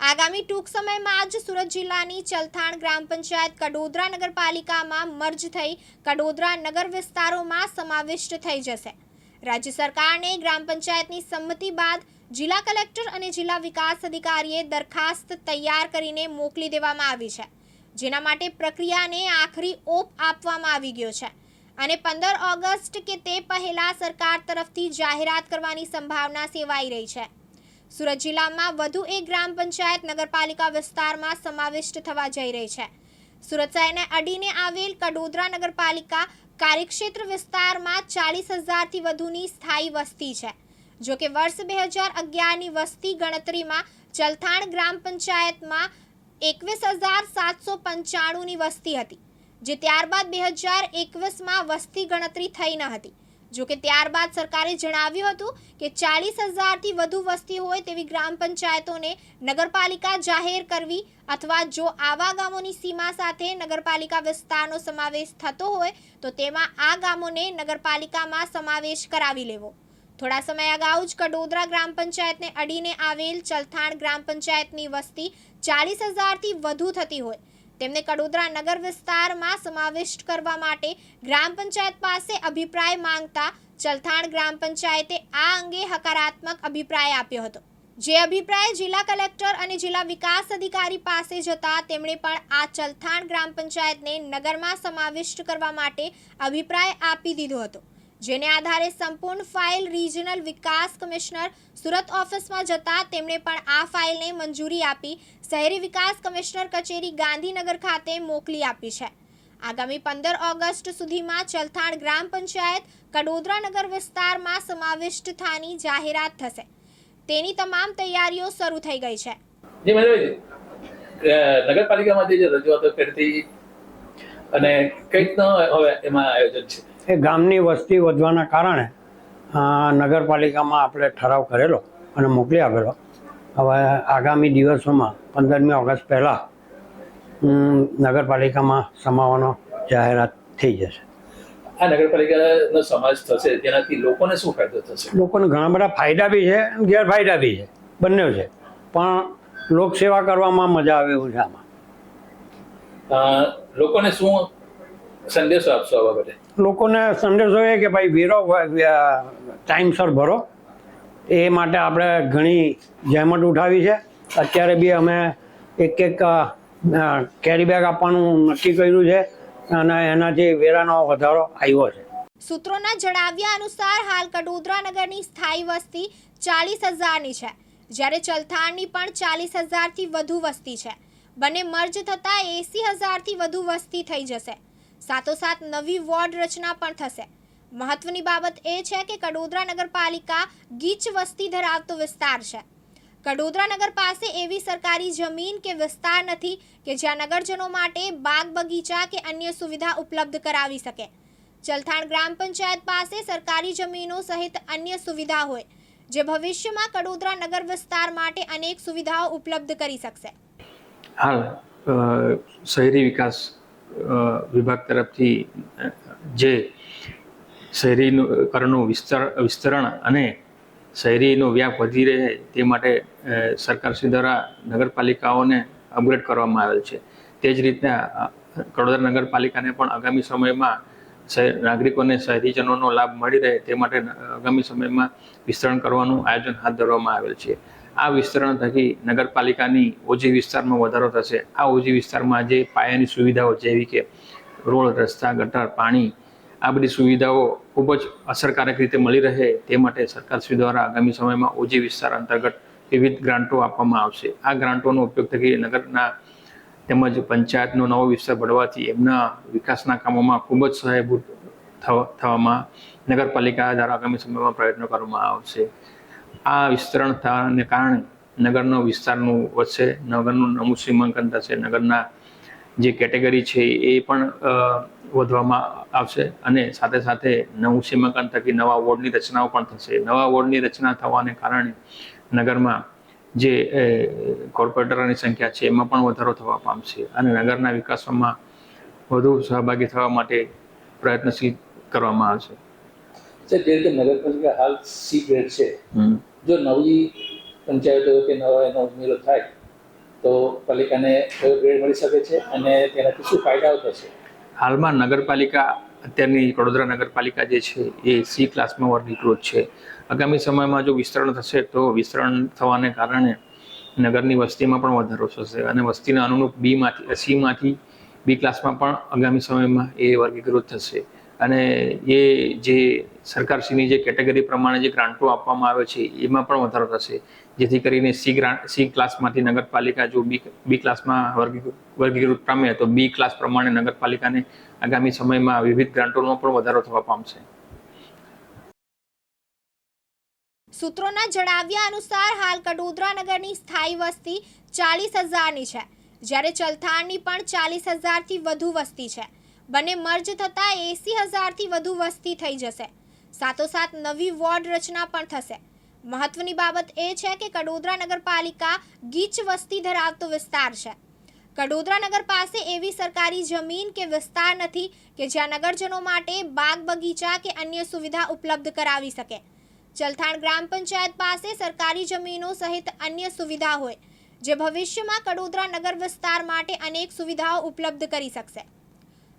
આગામી ટૂંક સમયમાં જ સુરત જિલ્લાની ચલથાણ ગ્રામ પંચાયત કડોદરા નગરપાલિકામાં મર્જ થઈ કડોદરા નગર વિસ્તારોમાં સમાવિષ્ટ થઈ જશે. રાજ્ય સરકારને ગ્રામ પંચાયતની સંમતિ બાદ જિલ્લા કલેક્ટર અને જિલ્લા વિકાસ અધિકારીએ દરખાસ્ત તૈયાર કરીને મોકલી દેવામાં આવી છે. જેના માટે પ્રક્રિયાને આખરી ઓપ આપવામાં આવી ગયો છે. અને પંદર ઓગસ્ટ કે તે પહેલા સરકાર તરફથી જાહેરાત કરવાની સંભાવના સેવાઈ રહી છે. સુરત જિલ્લામાં વધુ એક ગ્રામ પંચાયત નગરપાલિકા વિસ્તારમાં સમાવિષ્ટ થવા જઈ રહી છે. સુરત શહેરને અડીને આવેલ કડોદરા નગરપાલિકા કાર્યક્ષેત્ર વિસ્તારમાં ચાલીસ હજારથી વધુની સ્થાયી વસ્તી છે. જો કે વર્ષ બે હજાર અગિયારની વસ્તી ગણતરીમાં ચલથાણ ગ્રામ પંચાયતમાં એકવીસ હજાર સાતસો પંચાણુંની વસ્તી હતી, જે ત્યારબાદ બે હજાર એકવીસમાં વસ્તી ગણતરી થઈ ન હતી. જો કે ત્યારબાદ સરકારે જણાવ્યું હતું કે ચાલીસ હજારથી વધુ વસ્તી હોય તેવી ગ્રામ પંચાયતોને નગરપાલિકા જાહેર કરવી અથવા જો આવા ગામોની સીમા સાથે નગરપાલિકા વિસ્તારનો સમાવેશ થતો હોય, તો તેમાં આ ગામોને નગરપાલિકામાં સમાવેશ કરાવી લેવો. થોડા સમય અગાઉ જ કડોદરા ગ્રામ પંચાયતને અડીને આવેલ ચલથાણ ગ્રામ પંચાયતની વસ્તી ચાલીસ હજારથી વધુ થતી હોય. તેમને કડોદરા નગર વિસ્તારમાં સમાવિષ્ટ કરવા માટે ગ્રામ પંચાયત પાસે અભિપ્રાય માંગતા ચલથાણ ગ્રામ પંચાયતે આ અંગે હકારાત્મક અભિપ્રાય આપ્યો હતો. જે અભિપ્રાય જિલ્લા કલેક્ટર અને જિલ્લા વિકાસ અધિકારી પાસે જતા તેમણે પણ આ ચલથાણ ગ્રામ પંચાયતને નગરમાં સમાવિષ્ટ કરવા માટે અભિપ્રાય આપી દીધો હતો. જેને આધારે સંપૂર્ણ ફાઇલ રિજનલ વિકાસ કમિશનર સુરત ઓફિસમાં જતા તેમણે પણ આ ફાઇલને મંજૂરી આપી શહેરી વિકાસ કમિશનર કચેરી ગાંધીનગર ખાતે મોકલી આપી છે. આગામી પંદર ઓગસ્ટ સુધીમાં ચલથાણ ગ્રામ પંચાયત કડોદરા નગર વિસ્તારમાં સમાવિષ્ટ થવાની જાહેરાત થશે. તેની તમામ તૈયારીઓ શરૂ થઈ ગઈ છે. નગરપાલિકામાં જે રજૂઆતો કરતી અને કઈ હવે એમાં આયોજન છે. એ ગામની વસ્તી વધવાના કારણે નગરપાલિકામાં આપણે ઠરાવ કરેલો અને મોકલી આપેલો હવે આગામી દિવસોમાં પંદરમી ઓગસ્ટ પહેલાં નગરપાલિકામાં સમાવવાનો જાહેરાત થઈ જશે. આ નગરપાલિકાનો સમાજ થશે તેનાથી લોકોને શું ફાયદો થશે? લોકોને ઘણા બધા ફાયદા બી છે અને ગેરફાયદા બી છે બંને છે. પણ લોકસેવા કરવામાં મજા આવે એવું છે આમાં. લોકોને શું સંદેશો આપશો આ બાબતે લોકોને સંદેશો એ કે ભાઈ વેરો ટાઈમસર ભરો. એ માટે આપણે ઘણી જહેમત ઉઠાવી છે. અત્યારે બી અમે એક એક કેરી બેગ આપવાનું નક્કી કર્યું છે અને એનાથી વેરાનો વધારો આવ્યો છે. સૂત્રોના જણાવ્યા અનુસાર હાલ કડોદરા નગરની સ્થાયી વસ્તી ચાલીસ હજારની છે જ્યારે ચલથાણની પણ ચાલીસ હજારથી વધુ વસ્તી છે. બંને મર્જ થતાં એસી હજારથી વધુ વસ્તી થઈ જશે. સાથોસાથ નવી વોર્ડ રચના પણ થશે. મહત્વની બાબત એ છે કે કડોદરા નગરપાલિકા ગીચ વસ્તી ધરાવતો વિસ્તાર છે. કડોદરા નગર પાસે એવી સરકારી જમીન કે વિસ્તાર નથી કે જ્યાં નગરજનો માટે બાગ બગીચા કે અન્ય સુવિધા ઉપલબ્ધ કરાવી શકે. ચલથાણ ગ્રામ પંચાયત પાસે સરકારી જમીનો સહિત અન્ય સુવિધા હોય, જે ભવિષ્યમાં કડોદરા નગર વિસ્તાર માટે અનેક સુવિધાઓ ઉપલબ્ધ કરી શકશે. હાલ શહેરી વિકાસ વિભાગ તરફથી, જે જે શહેરીકરણનું વિસ્તર, વિસ્તરણ અને શહેરીનો વ્યાપ વધી રહે તે માટે સરકારશ્રી દ્વારા નગરપાલિકાઓને અપગ્રેડ કરવામાં આવેલ છે. તે જ રીતના કડોદરા નગરપાલિકાને પણ આગામી સમયમાં શહેર નાગરિકોને શહેરીજનોનો લાભ મળી રહે તે માટે આગામી સમયમાં વિસ્તરણ કરવાનું આયોજન હાથ ધરવામાં આવેલ છે. આ વિસ્તરણ થકી નગરપાલિકાની ઓજી વિસ્તારમાં વધારો થશે. આ ઓજી વિસ્તારમાં જે પાયાની સુવિધાઓ જેવી કે રોડ, રસ્તા, ગટર, પાણી, આ બધી સુવિધાઓ ખૂબ જ અસરકારક રીતે મળી રહે તે માટે સરકારશ્રી દ્વારા આગામી સમયમાં ઓજી વિસ્તાર અંતર્ગત વિવિધ ગ્રાન્ટો આપવામાં આવશે. આ ગ્રાન્ટોનો ઉપયોગ થકી નગરના તેમજ પંચાયતનો નવો વિસ્તાર ભળવાથી એમના વિકાસના કામોમાં ખૂબ જ સહાયભૂત થવા- થવામાં નગરપાલિકા દ્વારા આગામી સમયમાં પ્રયત્નો કરવામાં આવશે. આ વિસ્તરણ થવાને કારણે નગરનો વિસ્તારનું વધશે નગરનું નમું સીમાંકન થશે નગરના જે કેટેગરી છે એ પણ વધવામાં આવશે અને સાથે સાથે નવું સીમાંકન થકી નવા વોર્ડની રચનાઓ પણ થશે નવા વોર્ડની રચના થવાને કારણે નગરમાં જે કોર્પોરેટરોની સંખ્યા છે એમાં પણ વધારો થવા પામશે અને નગરના વિકાસમાં વધુ સહભાગી થવા માટે પ્રયત્નશીલ કરવામાં આવશે જે રીતે નગરપાલિકા હાલ સી ગ્રેડ છે. જો નવી પંચાયતો કે નવા એનો ઉમેરો થાય, તો પાલિકાને કયો ગ્રેડ મળી શકે છે અને તેનાથી શું ફાયદાઓ થશે? હાલમાં નગરપાલિકા, અત્યારની વડોદરા નગરપાલિકા જે છે, એ સી ક્લાસમાં વર્ગીકૃત છે. આગામી સમયમાં જો વિસ્તરણ થશે, તો વિસ્તરણ થવાને કારણે નગરની વસ્તીમાં પણ વધારો થશે અને વસ્તીના અનુરૂપ બીમાંથી સીમાંથી બી ક્લાસમાં પણ આગામી સમયમાં એ વર્ગીકૃત થશે. અને એ જે સરકારશ્રીની જે કેટેગરી પ્રમાણે જે ગ્રાન્ટો આપવામાં આવે છે, એમાં પણ વધારો થશે. જેથી કરીને સી ગ્રાન્ટ, સી ક્લાસમાંથી નગરપાલિકા જો બી બી ક્લાસમાં વર્ગીકૃત વર્ગીકૃત પામે તો બી ક્લાસ પ્રમાણે નગરપાલિકાને આગામી સમયમાં વિવિધ ગ્રાન્ટોમાં પણ વધારો થવા પામશે. સૂત્રોના જણાવ્યા અનુસાર હાલ કડોદરા નગરની સ્થાયી વસ્તી ચાલીસ હજારની છે. જ્યારે ચલથાણની પણ ચાલીસ હજારથી વધુ વસ્તી છે. બંને મર્જ થતાં એસી હજારથી વધુ વસ્તી થઈ જશે. સાથોસાથ નવી વોર્ડ રચના પણ થશે. મહત્વની બાબત એ છે કે કડોદરા નગરપાલિકા ગીચ વસ્તી ધરાવતો વિસ્તાર છે. કડોદરા નગર પાસે એવી સરકારી જમીન કે વિસ્તાર નથી કે જ્યાં નગરજનો માટે બાગ બગીચા કે અન્ય સુવિધા ઉપલબ્ધ કરાવી શકે. ચલથાણ ગ્રામ પંચાયત પાસે સરકારી જમીનો સહિત અન્ય સુવિધા હોય, જે ભવિષ્યમાં કડોદરા નગર વિસ્તાર માટે અનેક સુવિધાઓ ઉપલબ્ધ કરી શકશે.